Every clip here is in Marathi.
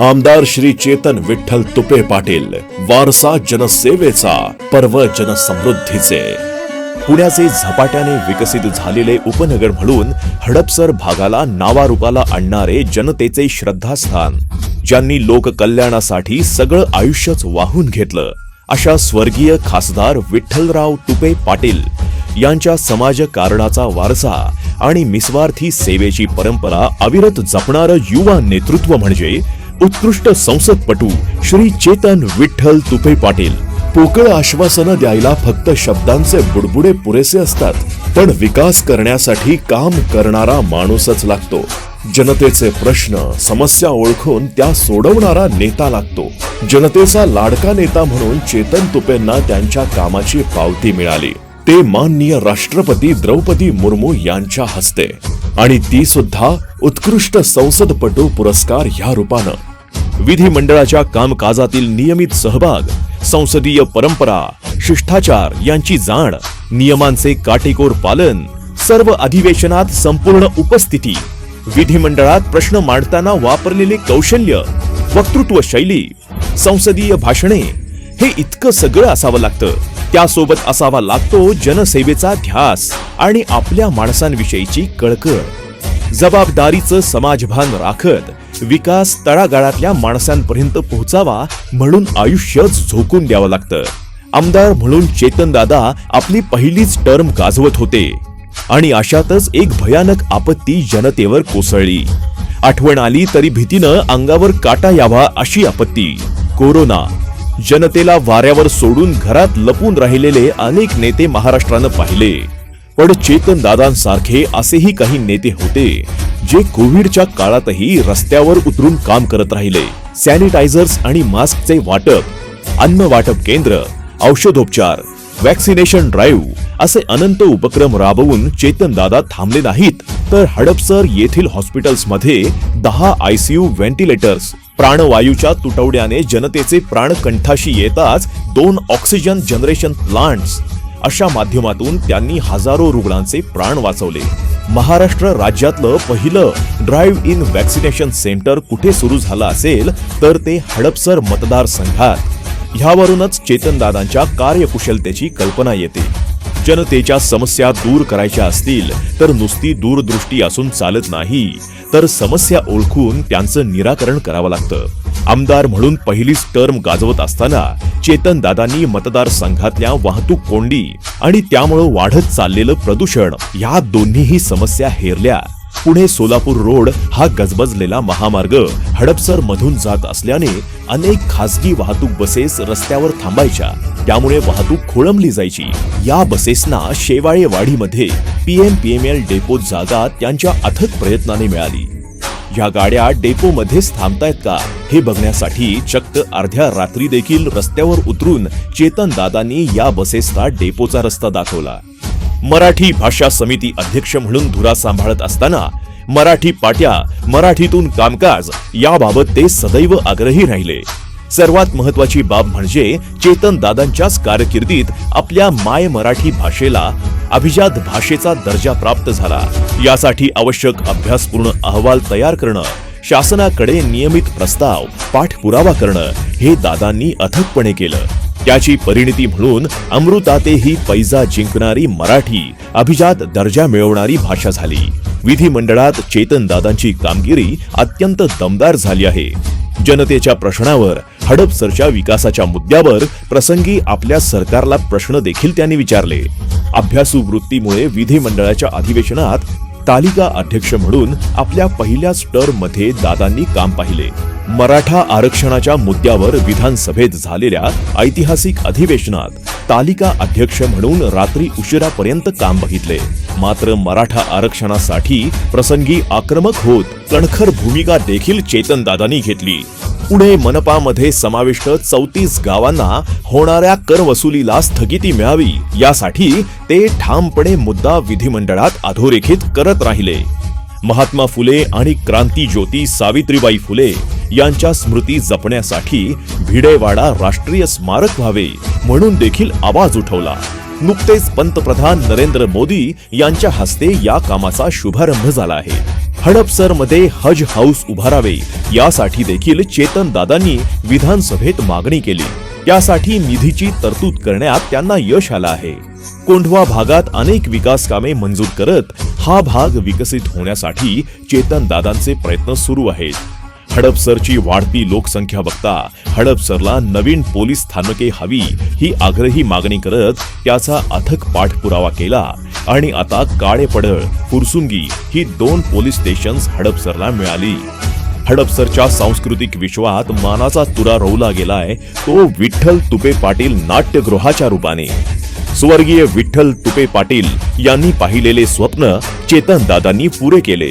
आमदार श्री चेतन विठ्ठल तुपे पाटील वारसा जनसेवेचा पर्व जनसमृद्धीचे. पुण्याचे झपाट्याने विकसित झालेले उपनगर म्हणून हडपसर भागाला नावारूपाला आणणारे जनतेचे श्रद्धास्थान ज्यांनी लोककल्याणासाठी सगळं आयुष्यच वाहून घेतलं अशा स्वर्गीय खासदार विठ्ठलराव तुपे पाटील यांच्या समाजकारणाचा वारसा आणि निस्वार्थी सेवेची परंपरा अविरत जपणारं युवा नेतृत्व म्हणजे उत्कृष्ट संसदपटू श्री चेतन विठ्ठल तुपे पाटील. पोकळ आश्वासनं द्यायला फक्त शब्दांचे बुडबुडे पुरेसे असतात पण विकास करण्यासाठी काम करणारा माणूसच लागतो. जनतेचे प्रश्न समस्या ओळखून त्या सोडवणारा नेता लागतो. जनतेचा लाडका नेता म्हणून चेतन तुपेंना त्यांच्या कामाची पावती मिळाली. ते माननीय राष्ट्रपती द्रौपदी मुर्मू यांच्या हस्ते. आणि ती सुद्धा उत्कृष्ट संसदपटू पुरस्कार ह्या रूपानं. विधिमंडळाच्या कामकाजातील नियमित सहभाग संसदीय परंपरा शिष्टाचार यांची जाण नियमांचे काटेकोर पालन सर्व अधिवेशनात संपूर्ण उपस्थिती विधिमंडळात प्रश्न मांडताना वापरलेले कौशल्य वक्तृत्व शैली संसदीय भाषणे हे इतकं सगळं असावं लागतं. त्यासोबत असावा लागतो जनसेवेचा ध्यास आणि आपल्या माणसांविषयीची कळकळ. जबाबदारीचं समाजभान राखत विकास तळागाळातल्या माणसांपर्यंत पोहोचावा म्हणून आयुष्य झोकून द्यावं लागतं. आमदार म्हणून चेतन दादा आपली पहिलीच टर्म गाजवत होते. आणि अशातच एक भयानक आपत्ती जनतेवर कोसळली. आठवण आली तरी भीतीनं अंगावर काटा यावा अशी आपत्ती. कोरोना. जनतेला वाऱ्यावर सोडून घरात लपून राहिलेले अनेक नेते महाराष्ट्रानं पाहिले. पण चेतन दादांसारखे असेही काही नेते होते जे कोविडच्या काळातही रस्त्यावर उतरून काम करत राहिले. सॅनिटायझर्स आणि मास्कचे वाटप अन्न वाटप केंद्र औषधोपचार वॅक्सिनेशन ड्राईव्ह असे अनंत उपक्रम राबवून चेतन दादा थांबले नाहीत तर हडपसर येथील हॉस्पिटल्समध्ये दहा आयसीयू व्हेंटिलेटर्स प्राणवायूच्या तुटवड्याने जनतेचे प्राण कंठाशी येताच दोन ऑक्सिजन जनरेशन प्लांट्स अशा माध्यमातून त्यांनी हजारो रुग्णांचे प्राण वाचवले. महाराष्ट्र राज्यातलं पहिलं ड्राईव्ह इन वॅक्सिनेशन सेंटर कुठे सुरू झालं असेल तर ते हडपसर मतदारसंघात. ह्यावरूनच चेतनदादांच्या कार्यकुशलतेची कल्पना येते. जनतेच्या समस्या दूर करायच्या असतील तर नुसती दूरदृष्टी असून चालत नाही. तर समस्या ओळखून त्यांचं निराकरण करावं लागतं. आमदार म्हणून पहिलीच टर्म गाजवत असताना चेतन दादांनी मतदारसंघातल्या वाहतूक कोंडी आणि त्यामुळं वाढत चाललेलं प्रदूषण या दोन्हीही समस्या हेरल्या. पुणे सोलापूर रोड हा गजबजलेला महामार्ग हडपसर मधून जात असल्याने अनेक खासगी वाहतूक बसेस रस्त्यावर थांबायच्या. त्यामुळे वाहतूक खोळंबली जायची. या बसेसना शेवाळेवाडीमध्ये पीएम पीएमएल डेपो जागा त्यांच्या अथक प्रयत्नाने मिळाली. या गाड्या डेपो मध्येच थांबतायत का हे बघण्यासाठी चक्क अर्ध्या रात्री देखील रस्त्यावर उतरून चेतन दादांनी या बसेसचा डेपोचा रस्ता दाखवला. मराठी भाषा समिती अध्यक्ष म्हणून धुरा सांभाळत असताना मराठी पाट्या मराठीतून कामकाज याबाबत ते सदैव आग्रही राहिले. सर्वात महत्वाची बाब म्हणजे चेतन दादांच्याच कारकिर्दीत आपल्या माय मराठी भाषेला अभिजात भाषेचा दर्जा प्राप्त झाला. यासाठी आवश्यक अभ्यासपूर्ण अहवाल तयार करणं शासनाकडे नियमित प्रस्ताव पाठपुरावा करणं हे दादांनी अथकपणे केलं. त्याची परिणिती म्हणून अमृतातेही पैजा जिंकणारी मराठी अभिजात दर्जा मिळवणारी भाषा झाली. विधिमंडळात चेतन दादांची कामगिरी अत्यंत दमदार झाली आहे. जनतेच्या प्रश्नावर हडपसरच्या विकासाच्या मुद्द्यावर प्रसंगी आपल्या सरकारला प्रश्न देखील त्यांनी विचारले. अभ्यासू वृत्तीमुळे विधिमंडळाच्या अधिवेशनात तालिका अध्यक्ष म्हणून आपल्या पहिल्याच टर्ममध्ये दादांनी काम पाहिले. मराठा आरक्षणाच्या मुद्द्यावर विधानसभेत झालेल्या ऐतिहासिक अधिवेशनात तालिका अध्यक्ष म्हणून रात्री उशिरापर्यंत काम बघितले. मात्र मराठा आरक्षणासाठी प्रसंगी आक्रमक होत कणखर भूमिका देखील चेतनदादांनी घेतली. पुणे मनपामध्ये समाविष्ट चौतीस गावांना होणाऱ्या कर वसुलीला स्थगिती मिळावी यासाठी ते ठामपणे मुद्दा विधिमंडळात अधोरेखित करत राहिले. महात्मा फुले आणि क्रांती ज्योती सावित्रीबाई फुले यांच्या स्मृती जपण्यासाठी भिडेवाडा राष्ट्रीय स्मारक व्हावे म्हणून देखील आवाज उठवला. नुकतेच पंतप्रधान नरेंद्र मोदी यांच्या हस्ते या कामाचा शुभारंभ झाला आहे. हडपसरमध्ये हज हाऊस उभारावे यासाठी देखील चेतन दादांनी विधानसभेत मागणी केली. यासाठी निधीची तरतूद करण्यात त्यांना यश आलं आहे. कोंढवा भागात अनेक विकास कामे मंजूर करत हा भाग विकसित होण्यासाठी चेतन दादांचे प्रयत्न सुरू आहेत. हडपसरची वाढती लोकसंख्या बघता हडपसरला नवीन पोलीस स्थानके हवी ही आग्रही मागणी करत त्याचा अथक पाठपुरावा केला आणि आता काळेपडळ फुरसुंगी ही दोन पोलीस स्टेशन्स हडपसरला मिळाली. हडपसरच्या सांस्कृतिक विश्वात मानाचा तुरा रोवला गेलाय तो विठ्ठल तुपे पाटील नाट्यगृहाच्या रूपाने. स्वर्गीय विठ्ठल तुपे पाटील यांनी पाहिलेले स्वप्न चेतन दादांनी पुरे केले.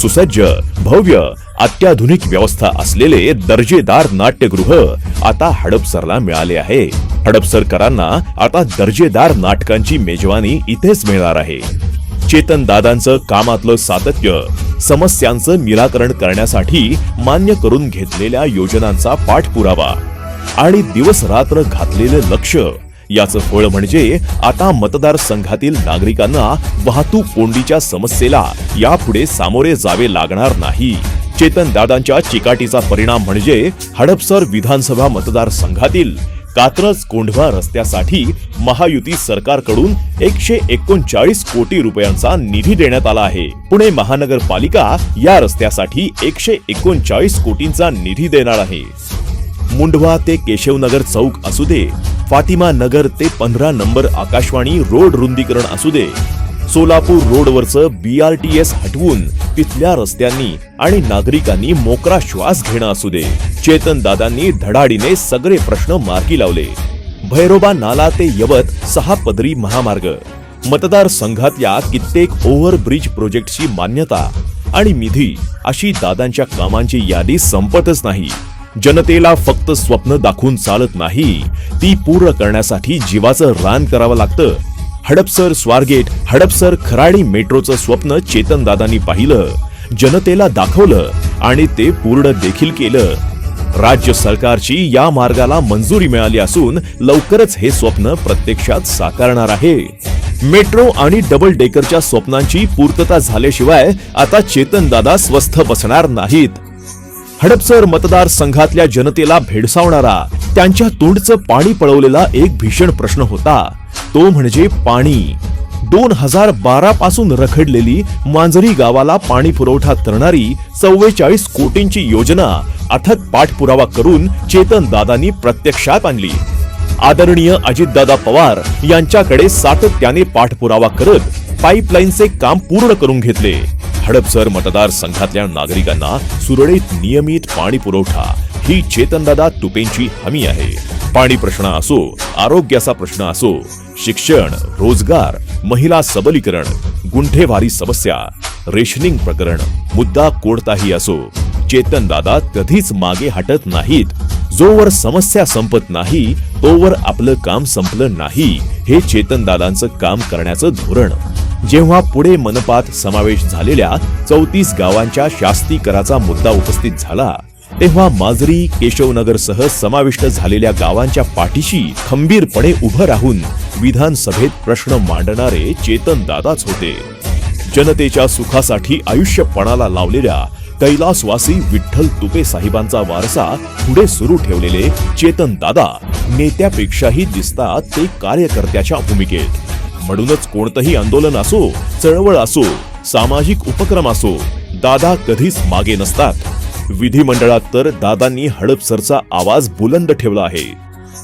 सुसज्ज भव्य अत्याधुनिक व्यवस्था असलेले दर्जेदार नाट्यगृह आता हडपसरला मिळाले आहे. हडपसरकरांना आता दर्जेदार नाटकांची मेजवानी इथेच मिळणार आहे. चेतन दादांचं कामातलं सातत्य समस्यांचं निराकरण करण्यासाठी मान्य करून घेतलेल्या योजनांचा पाठपुरावा आणि दिवस रात्र घातलेलं लक्ष याचं फळ म्हणजे आता मतदारसंघातील नागरिकांना वाहतूक कोंडीच्या समस्येला यापुढे सामोरे जावे लागणार नाही. चेतन दादांच्या चिकाटीचा परिणाम म्हणजे हडपसर विधानसभा मतदारसंघातील कात्रज कोंढवा रस्त्यासाठी महायुती सरकारकडून एकशे एकोणचाळीस कोटी रुपयांचा निधी देण्यात आला आहे. पुणे महानगरपालिका या रस्त्यासाठी एकशे एकोणचाळीस कोटींचा निधी देणार आहे. मुंडवा ते केशवनगर चौक असू दे फातिमा नगर ते पंधरा नंबर आकाशवाणी रोड रुंदीकरण असू दे. सोलापूर रोडवरचं बी आर टी एस हटवून तिथल्या रस्त्यांनी आणि नागरिकांनी मोकरा श्वास घेणं असू दे. चेतन दादांनी धडाडीने सगळे प्रश्न मार्गी लावले. भैरोबा नाला ते यवत सहा पदरी महामार्ग. मतदारसंघातल्या कित्येक ओव्हरब्रिज प्रोजेक्टची मान्यता आणि निधी अशी दादांच्या कामांची यादी संपतच नाही. जनतेला फक्त स्वप्न दाखवून चालत नाही ती पूर्ण करण्यासाठी जीवाचं रान करावं लागतं. हडपसर स्वारगेट हडपसर खराडी मेट्रोचं स्वप्न चेतनदादांनी पाहिलं जनतेला दाखवलं आणि ते पूर्ण देखील केलं. राज्य सरकारची या मार्गाला मंजुरी मिळाली असून लवकरच हे स्वप्न प्रत्यक्षात साकारणार आहे. मेट्रो आणि डबल डेकरच्या स्वप्नांची पूर्तता झाल्याशिवाय आता चेतन दादा स्वस्थ बसणार नाहीत. हडपसर मतदारसंघातल्या जनतेला भेडसावणारा त्यांच्या तोंडचं पाणी पळवलेला एक भीषण प्रश्न होता. तो म्हणजे पाणी. दोन हजार बारा पासून रखडलेली मांजरी गावाला पाणी पुरवठा करणारी चव्वेचाळीस कोटींची योजना अथक पाठपुरावा करून चेतन दादांनी प्रत्यक्षात आणली. आदरणीय अजितदादा पवार यांच्याकडे सातत्याने पाठपुरावा करत पाईपलाईनचे काम पूर्ण करून घेतले. हडपसर मतदारसंघातल्या नागरिकांना सुरळीत नियमित पाणी पुरवठा ही चेतनदादा तुपेंची हमी आहे. पाणी प्रश्न असो आरोग्याचा प्रश्न असो शिक्षण रोजगार महिला सबलीकरण गुंठेवारी समस्या रेशनिंग प्रकरण मुद्दा कोणताही असो चेतनदादा कधीच मागे हटत नाहीत. जोवर समस्या संपत नाही तोवर आपलं काम संपलं नाही हे चेतनदादांचं काम करण्याचं धोरण. जेव्हा पुढे मनपात समावेश झालेल्या चौतीस गावांच्या शास्ती कराचा मुद्दा उपस्थित झाला तेव्हा माजरी केशवनगरसह समाविष्ट झालेल्या गावांच्या पाठीशी खंबीरपणे उभं राहून विधानसभेत प्रश्न मांडणारे चेतन दादाच होते. जनतेच्या सुखासाठी आयुष्य पणाला लावलेल्या कैलासवासी विठ्ठल तुपे साहेबांचा वारसा पुढे सुरू ठेवलेले चेतन दादा नेत्यापेक्षाही दिसतात ते कार्यकर्त्याच्या भूमिकेत. म्हणूनच कोणतंही आंदोलन असो चळवळ असो सामाजिक उपक्रम असो दादा कधीच मागे नसतात. विधिमंडळात तर दादांनी हडपसरचा आवाज बुलंद ठेवला आहे.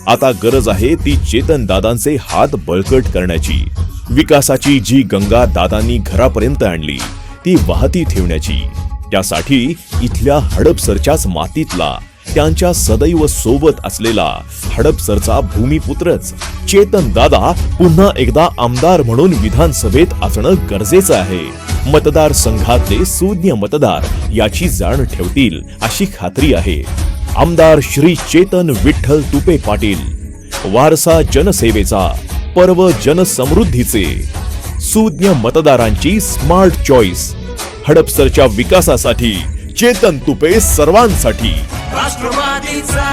आता गरज आहे ती चेतन दादांचे हात बळकट करण्याची. विकासाची जी गंगा दादांनी घरापर्यंत आणली ती वाहती ठेवण्याची. त्यासाठी इथल्या हडपसरच्याच मातीतला त्यांच्या सदैव सोबत असलेला हडपसरचा भूमिपुत्रच चेतन दादा पुन्हा एकदा आमदार म्हणून विधानसभेत असणं गरजेचं आहे. मतदारसंघातले सुज्ञ मतदार याची जाण ठेवतील अशी खात्री आहे. आमदार श्री चेतन विठ्ठल तुपे पाटील वारसा जनसेवेचा पर्व जनसमृद्धीचे सुज्ञ मतदारांची स्मार्ट चॉईस हडपसरच्या विकासासाठी चेतन तुपे सर्वांसाठी. राष्ट्रवादीचा